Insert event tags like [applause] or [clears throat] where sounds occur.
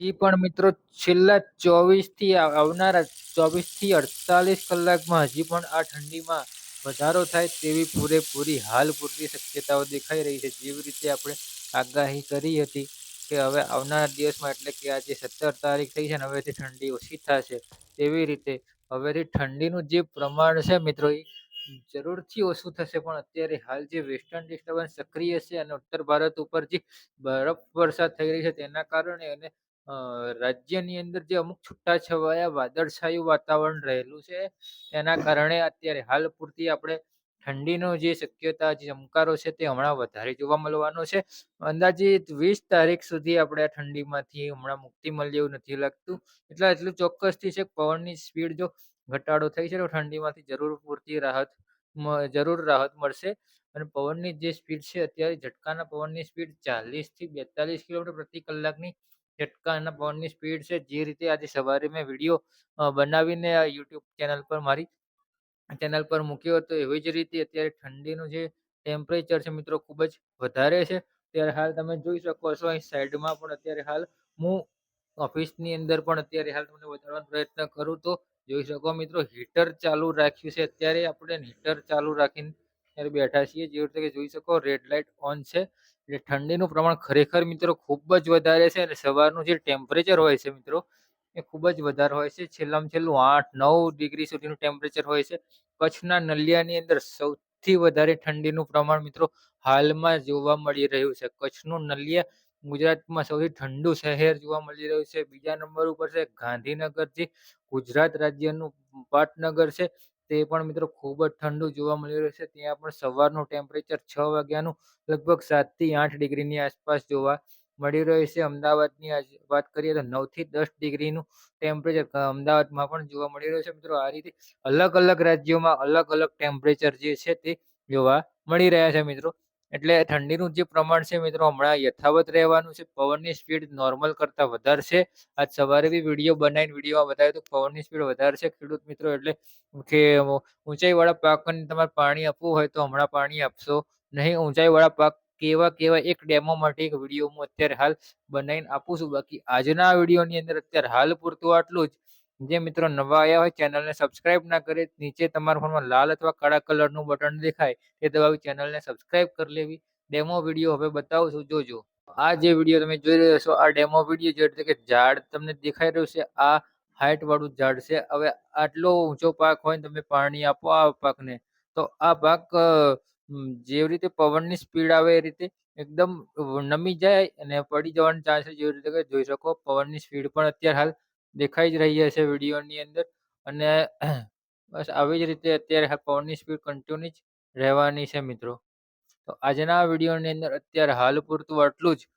ઈ પણ મિત્રો છેલ્લા 24 થી આવનારા 24 થી 48 કલાકમાં હજી પણ આ ઠંડીમાં વધારો થાય તેવી પૂરેપૂરી હાલ પૂરતી શક્યતાઓ દેખાઈ રહી છે. જેવી રીતે આપણે આગાહી કરી હતી કે હવે આવનારા દિવસમાં એટલે કે આજે 17 તારીખ થઈ છે ને હવેથી ઠંડી ઓછી થશે તેવી રીતે હવેથી ઠંડીનું જે પ્રમાણ છે મિત્રો એ જરૂરથી ઓછું થશે પણ અત્યારે હાલ જે વેસ્ટર્ન ડિસ્ટર્બન્સ સક્રિય છે અને ઉત્તર ભારત ઉપર જે બરફ વર્ષા થઈ રહી છે તેના કારણે અને રાજ્યની અંદર જે અમુક છૂટાછવાયા વાદળછાયું વાતાવરણ રહેલું છે, તેના કારણે અત્યારે હાલ પૂરતી આપણે ઠંડીનો જે શક્યતા, જે ચમકારો છે તે હમણાં વધારે જોવા મળવાનો છે. અંદાજિત વીસ તારીખ સુધી આપણે આ ઠંડીમાંથી હમણાં મુક્તિ મળે એવું નથી લાગતું. એટલે એટલું ચોક્કસથી છે પવનની સ્પીડ જો ઘટાડો થઈ છે તો ઠંડીમાંથી જરૂર પૂરતી રાહત જરૂર રાહત મળશે. અને પવનની જે સ્પીડ છે, અત્યારે ઝટકાના પવનની સ્પીડ ચાલીસથી બેતાલીસ કિલોમીટર પ્રતિ કલાકની ઝટકાના પવનની સ્પીડ છે. જે રીતે આજે સવારે મેં વીડિયો બનાવીને આ યુટ્યુબ ચેનલ પર મારી ચેનલ પર મૂક્યો હતો. એવી જ રીતે અત્યારે ઠંડીનું જે ટેમ્પરેચર છે મિત્રો ખૂબ જ વધારે છે. અત્યારે હાલ તમે જોઈ શકો છો, અહીં સાઈડમાં પણ અત્યારે હાલ હું ઓફિસની અંદર પણ અત્યારે હાલ તમને બતાડવાનો પ્રયત્ન કરું તો જોઈ શકો મિત્રો હીટર ચાલુ રાખ્યું છે અત્યારે આપણે હીટર ચાલુ રાખીને અત્યારે બેઠા છીએ. જેવી રીતે જોઈ શકો રેડ લાઇટ ઓન છે. એટલે ઠંડીનું પ્રમાણ ખરેખર મિત્રો ખૂબ જ વધારે છે અને સવારનું જે ટેમ્પરેચર હોય છે મિત્રો, એ ખૂબ જ વધારે હોય છે. છેલ્લામાં છેલ્લું આઠ, નવ ડિગ્રી સુધીનું ટેમ્પરેચર હોય છે. કચ્છના નલિયાની અંદર સૌથી વધારે ઠંડીનું પ્રમાણ મિત્રો હાલમાં જોવા મળી રહ્યું છે. કચ્છનું નલિયા ગુજરાતમાં સૌથી ઠંડુ શહેર જોવા મળી રહ્યું છે. બીજા નંબર ઉપર છે ગાંધીનગર જે ગુજરાત રાજ્યનું પાટનગર છે. તે પણ મિત્રો ખૂબ જ ઠંડુ જોવા મળી રહ્યું છે. ત્યાં પણ સવારનું ટેમ્પરેચર છ વાગ્યાનું લગભગ સાતથી આઠ ડિગ્રીની આસપાસ જોવા મળી રહ્યું છે. અમદાવાદની વાત કરીએ તો નવથી દસ ડિગ્રીનું ટેમ્પરેચર અમદાવાદમાં પણ જોવા મળી રહ્યું છે. મિત્રો આ રીતે અલગ અલગ રાજ્યોમાં અલગ અલગ ટેમ્પરેચર જે છે તે જોવા મળી રહ્યા છે મિત્રો. એટલે ઠંડીનું જે પ્રમાણ છે મિત્રો, હમણાં યથાવત રહેવાનું છે. પવનની સ્પીડ નોર્મલ કરતા વધારે છે. આજ સવારે બી વીડિયો બનાવીને વિડીયોમાં બતાવ્યું તો પવનની સ્પીડ વધારે છે. ખેડૂત મિત્રો, એટલે કે ઊંચાઈવાળા પાકને તમારે પાણી આપવું હોય તો હમણાં પાણી આપશો નહીં. ઊંચાઈવાળા પાક કેવા કેવા એક ડેમો માટે એક વીડિયો હું અત્યારે હાલ બનાવીને આપું છું. બાકી આજના વિડીયોની અંદર અત્યારે હાલ પૂરતું આટલું જ. જે મિત્રો નવા આવ્યા હોય ચેનલને સબસ્ક્રાઇબ ના કરે, નીચે તમારા ફોનમાં લાલ અથવા કાળા કલરનું બટન દેખાય એ દબાવી ચેનલને સબસ્ક્રાઇબ કરી લેવી. ડેમો વીડિયો હવે બતાવું છું જોજો. આ જે વીડિયો તમે જોઈ રહ્યા છો, આ ડેમો વીડિયો જે રીતે કે ઝાડ તમને દેખાઈ રહ્યું છે, આ હાઈટ વાળું ઝાડ છે. હવે આટલો ઊંચો પાક હોય તમે પાણી આપો આ પાકને, તો આ પાક જેવી રીતે પવનની સ્પીડ આવે એ રીતે એકદમ નમી જાય અને પડી જવાનો ચાન્સ જેવી રીતે જોઈ શકો, પવનની સ્પીડ પણ અત્યારે હાલ દેખાઈ જ રહી હશે વિડીયોની અંદર અને [clears throat] બસ આવી જ રીતે અત્યારે પવનની સ્પીડ કન્ટિન્યુ જ રહેવાની છે મિત્રો. તો આજના વિડીયોની અંદર અત્યારે હાલ પૂરતું આટલું જ.